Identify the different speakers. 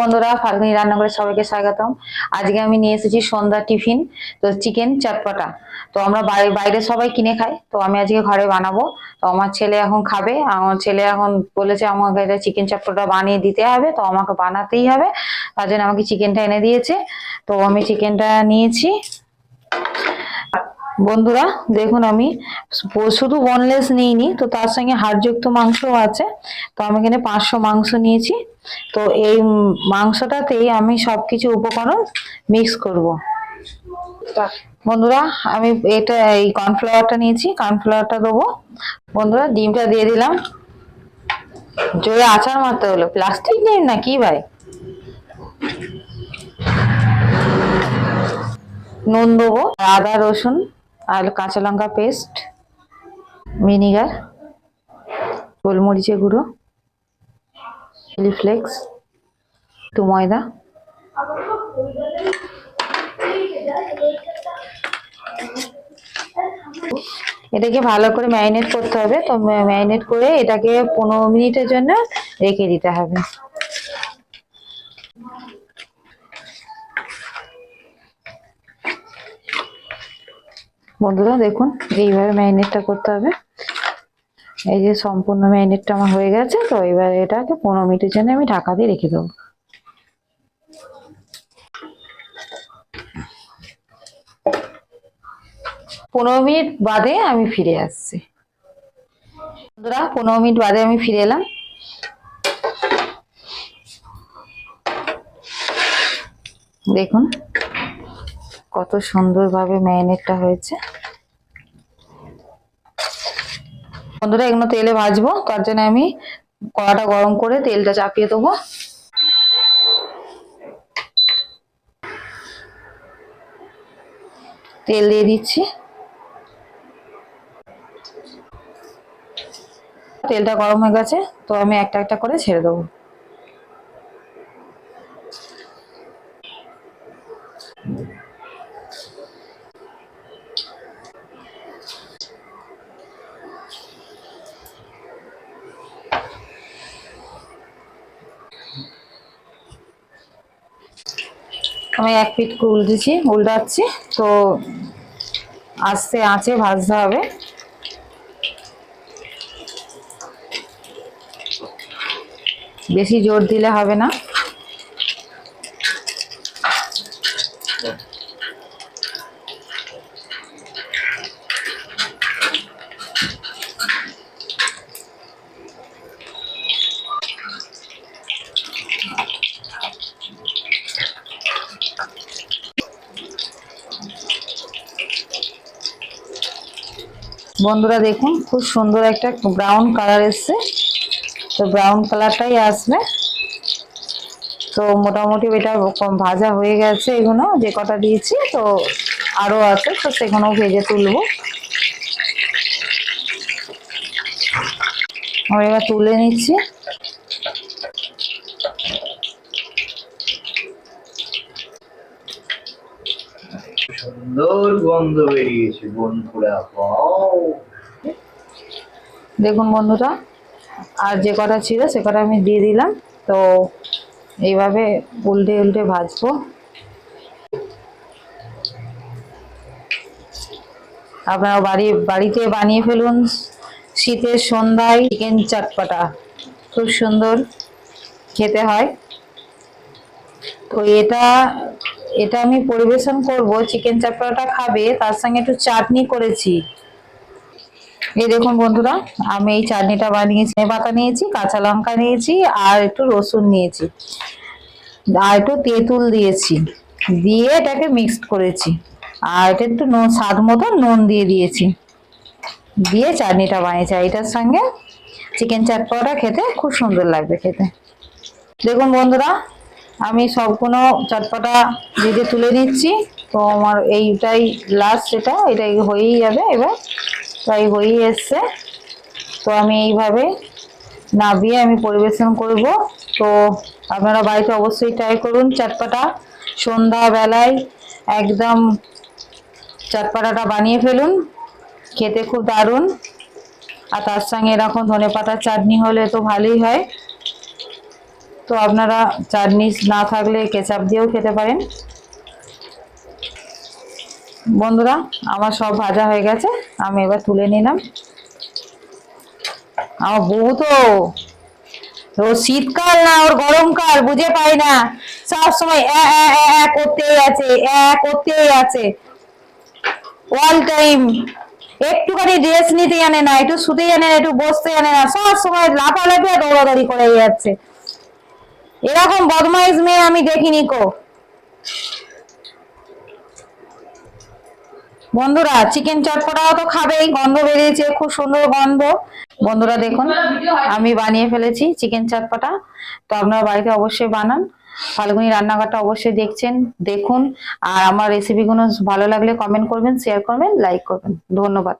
Speaker 1: বন্ধুরা, ফাল্গুনি রান্নাঘরে সবাইকে স্বাগতম। আজকে আমি নিয়ে এসেছি সন্ধ্যা টিফিন, তো চিকেন চটপটা। তো আমরা বাইরে বাইরে সবাই কিনে খাই, তো আমি আজকে ঘরে বানাবো। তো আমার ছেলে এখন খাবে, আমার ছেলে এখন বলেছে আমাকে এটা চিকেন চটপটা বানিয়ে দিতে হবে, তো আমাকে বানাতেই হবে। তার জন্য আমাকে চিকেনটা এনে দিয়েছে। তো আমি চিকেনটা নিয়েছি। বন্ধুরা, দেখুন আমি শুধু বোনলেস নিইনি, তো তার সঙ্গে হাড়যুক্ত মাংসও আছে। তো আমি এখানে পাঁচশো মাংস নিয়েছি। তো এই মাংসটাতেই আমি সব কিছু উপকরণ মিক্স করব। বন্ধুরা, আমি এটা এই কর্নফ্লাওয়ারটা নিয়েছি কর্নফ্লাওয়ারটা দেবো। বন্ধুরা, ডিমটা দিয়ে দিলাম। জোরে আচার মারতে হলো। প্লাস্টিক ডিম না কি ভাই? নুন দেবো, আদা, রসুন। আর কাঁচা লঙ্কা পেস্ট, ভিনিগার, গোলমরিচের গুঁড়ো, চিলি ফ্লেক্স, একটু ময়দা। এটাকে ভালো করে ম্যারিনেট করতে হবে। তো ম্যারিনেট করে এটাকে পনেরো মিনিটের জন্য রেখে দিতে হবে। বন্ধুরা দেখুন, এইভাবে ম্যারিনেটটা করতে হবে। এই যে সম্পূর্ণ ম্যারিনেটটা আমার হয়ে গেছে, তো এবার এটাকে পনেরো মিনিটের জন্য আমি ঢাকা দিয়ে রেখে দেবো। পনেরো মিনিট বাদে আমি ফিরে আসছি। বন্ধুরা, পনেরো মিনিট বাদে আমি ফিরে এলাম। দেখুন কত সুন্দরভাবে ম্যারিনেটটা হয়েছে। বন্ধুরা, এগুলো তেলে ভাজবো, তার জন্য আমি কড়াটা গরম করে তেলটা চাপিয়ে দেবো। তেল দিয়ে দিচ্ছি। তেলটা গরম হয়ে গেছে, তো আমি একটা একটা করে ছেড়ে দেবো। আমি এক পিট উল্টেছি উল্টাচ্ছি তো আস্তে আঁচে ভাজতে হবে। বেশি জোর দিলে হবে না। বন্ধুরা দেখুন, খুব সুন্দর একটা ব্রাউন কালার এসছে। তো ব্রাউন কালারটাই আসবে। তো মোটামুটি এটা ভাজা হয়ে গেছে এগুলো, যে কটা দিয়েছি, তো আরও আছে, তো সেগুলো ভেজে তুলবো। আমি এবার তুলে নিচ্ছি।
Speaker 2: সুন্দর গন্ধ বেরিয়েছে, বন্ধুরা
Speaker 1: দেখুন বন্ধুরা, আর যে কটা ছিল সে কটা আমি দিয়ে দিলাম, তো এইভাবে উল্টে উল্টে ভাজবো। আপনারা বাড়ি, বাড়িতে বানিয়ে ফেলুন, শীতের সন্ধ্যায় চিকেন চটপটা, খুব সুন্দর খেতে হয়। তো এটা এটা আমি পরিবেশন করব চিকেন চটপটা খাবে, তার সঙ্গে একটু চাটনি করেছি। এই দেখুন বন্ধুরা, আমি এই চাটনিটা বানিয়েছি পাতা নিয়েছি, কাঁচা লঙ্কা নিয়েছি, আর একটু রসুন নিয়েছি। আর একটু তেঁতুল দিয়েছি। দিয়ে এটাকে মিক্সড করেছি। আর এটা একটু নুন স্বাদ মতো নুন দিয়ে দিয়েছি। দিয়ে চাটনিটা বানিয়েছি। এটার সঙ্গে চিকেন চাটপাটা খেতে খুব সুন্দর লাগবে খেতে। দেখুন বন্ধুরা আমি সবগুলো চটপটা দিতে তুলে নিচ্ছি। তো আমার এইটাই লাস্ট এটা এটাই হয়েই যাবে এবার। তাই হয়েই এসছে। তো আমি এইভাবে নাবিয়ে আমি পরিবেশন করব। তো আপনারা বাড়িতে অবশ্যই ট্রাই করুন চটপটা। সন্ধ্যাবেলায় একদম চটপটাটা বানিয়ে ফেলুন। খেতে খুব দারুণ। আর তার সঙ্গে এরকম ধনে পাতার চাটনি হলে তো ভালোই হয়। তো আপনারা চাটনি না থাকলে কেচাপ দিয়েও খেতে পারেন। বন্ধুরা, আমার সব ভাজা হয়ে গেছে, আমি এবার তুলে নিলাম। আমার বউ তো ও শীতকাল না, ওর গরমকাল, বুঝে পাই না। সব সময় করতেই আছে করতেই আছে। অল টাইম একটুখানি ড্রেস নিতে জানে না, একটু শুতে জানে না, একটু বসতে জানে না, সব সময় লাফালাফি আর দৌড়াদৌড়ি করে যাচ্ছে। এরকম বদমাইশ মেয়ে আমি দেখিনি কো। বন্ধুরা চিকেন চটপটাও তো খাবেই, গন্ধ বেরিয়েছে, খুব সুন্দর গন্ধ। বন্ধুরা দেখুন, আমি বানিয়ে ফেলেছি চিকেন চটপটা। তো আপনারা বাড়িতে অবশ্যই বানান। ফাল্গুনি রান্নাঘরটা অবশ্যই দেখছেন, দেখুন। আর আমার রেসিপিগুলো ভালো লাগলে কমেন্ট করবেন শেয়ার করবেন লাইক করবেন। ধন্যবাদ।